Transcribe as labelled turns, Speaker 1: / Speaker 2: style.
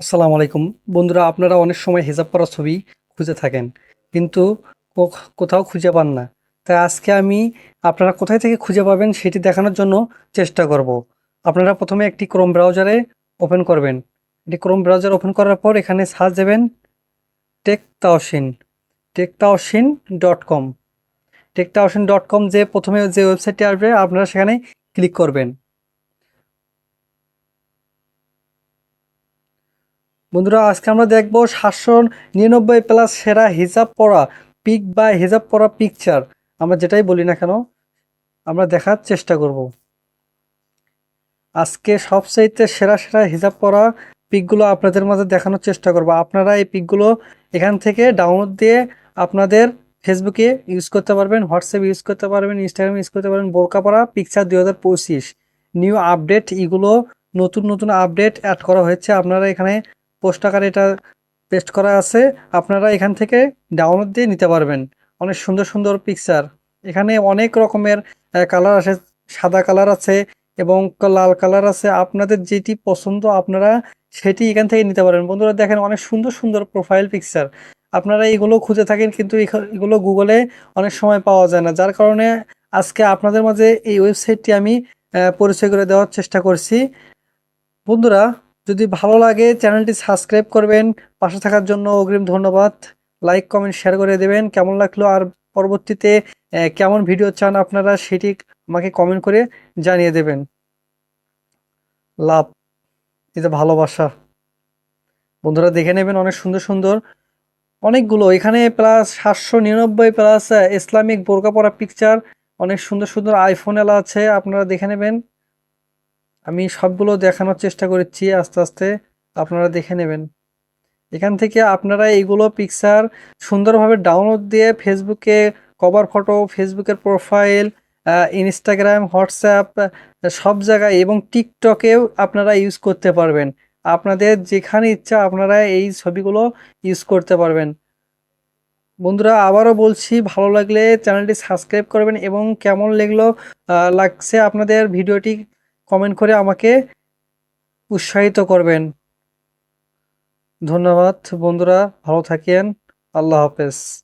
Speaker 1: আসসালামু আলাইকুম। বন্ধুরা, আপনারা অনেক সময় হিজাব পরা ছবি খুঁজে থাকেন, কিন্তু কোথাও খুঁজে পান না। তাই আজকে আমি আপনারা কোথায় থেকে খুঁজে পাবেন সেটি দেখানোর জন্য চেষ্টা করব। আপনারা প্রথমে একটি ক্রোম ব্রাউজারে ওপেন করবেন। এটি ক্রোম ব্রাউজার ওপেন করার পর এখানে সার্চ দেবেন tech Taosin tech Taosin dot com tech Taosin dot com যে প্রথমে যে ওয়েবসাইটটি আসবে, আপনারা সেখানে ক্লিক করবেন। বন্ধুরা, আজকে আমরা দেখব সাতশো নিরানব্বই প্লাস সেরা হিজাব পরা পিক বা হিজাব পরা পিকচার আমরা যেটাই বলি না কেন, আমরা দেখার চেষ্টা করব। আজকে সবচাইতে সেরা সেরা হিজাব পরা পিকগুলো আপনাদের মাঝে দেখানোর চেষ্টা করব। আপনারা এই পিকগুলো এখান থেকে ডাউনলোড দিয়ে আপনাদের ফেসবুকে ইউজ করতে পারবেন হোয়াটসঅ্যাপ ইউজ করতে পারবেন ইনস্টাগ্রাম ইউজ করতে পারবেন বোরকা পরা পিকচার দুই হাজার পঁচিশ। নিউ আপডেট এগুলো নতুন নতুন আপডেট অ্যাড করা হয়েছে। আপনারা এখানে পোস্ট আকারে এটা পেস্ট করা আছে। আপনারা এখান থেকে ডাউনলোড দিয়ে নিতে পারবেন। অনেক সুন্দর সুন্দর পিকচার এখানে অনেক রকমের কালার আছে সাদা কালার আছে এবং লাল কালার আছে। আপনাদের যেটি পছন্দ আপনারা সেটি এখান থেকে নিতে পারেন। বন্ধুরা দেখেন অনেক সুন্দর সুন্দর প্রোফাইল পিকচার আপনারা এগুলো খুঁজে থাকেন কিন্তু এগুলো গুগলে অনেক সময় পাওয়া যায় না। যার কারণে আজকে আপনাদের মাঝে এই ওয়েবসাইটটি আমি পরিচয় করে দেওয়ার চেষ্টা করছি। বন্ধুরা যদি ভালো লাগে, চ্যানেলটি সাবস্ক্রাইব করবেন। পাশে থাকার জন্য অগ্রিম ধন্যবাদ। লাইক কমেন্ট শেয়ার করে দেবেন। কেমন লাগল আর পরবর্তীতে কেমন ভিডিও চান আপনারা সেটি আমাকে কমেন্ট করে জানিয়ে দেবেন। লাভ এটা ভালোবাসা। বন্ধুরা দেখে নেবেন অনেক সুন্দর সুন্দর অনেকগুলো। এখানে প্লাস সাতশো নিরানব্বই প্লাস ইসলামিক বোরকা পরা পিকচার অনেক সুন্দর সুন্দর আইফোন এলা আছে, আপনারা দেখে নেবেন। আমি সবগুলো দেখানোর চেষ্টা করেছি, আস্তে আস্তে আপনারা দেখে নেবেন। এখান থেকে আপনারা এইগুলো পিকচার সুন্দরভাবে ডাউনলোড দিয়ে ফেসবুকে কভার ফটো ফেসবুকের প্রোফাইল ইনস্টাগ্রাম হোয়াটসঅ্যাপ সব জায়গায় এবং টিকটকেও আপনারা ইউজ করতে পারবেন। আপনাদের যেখানে ইচ্ছা আপনারা এই ছবিগুলো ইউজ করতে পারবেন। বন্ধুরা, আবারও বলছি, ভালো লাগলে চ্যানেলটি সাবস্ক্রাইব করবেন এবং কেমন লাগল লাগছে আপনাদের ভিডিওটি কমেন্ট করে আমাকে উৎসাহিত করবেন। ধন্যবাদ বন্ধুরা ভালো থাকেন। আল্লাহ হাফেজ।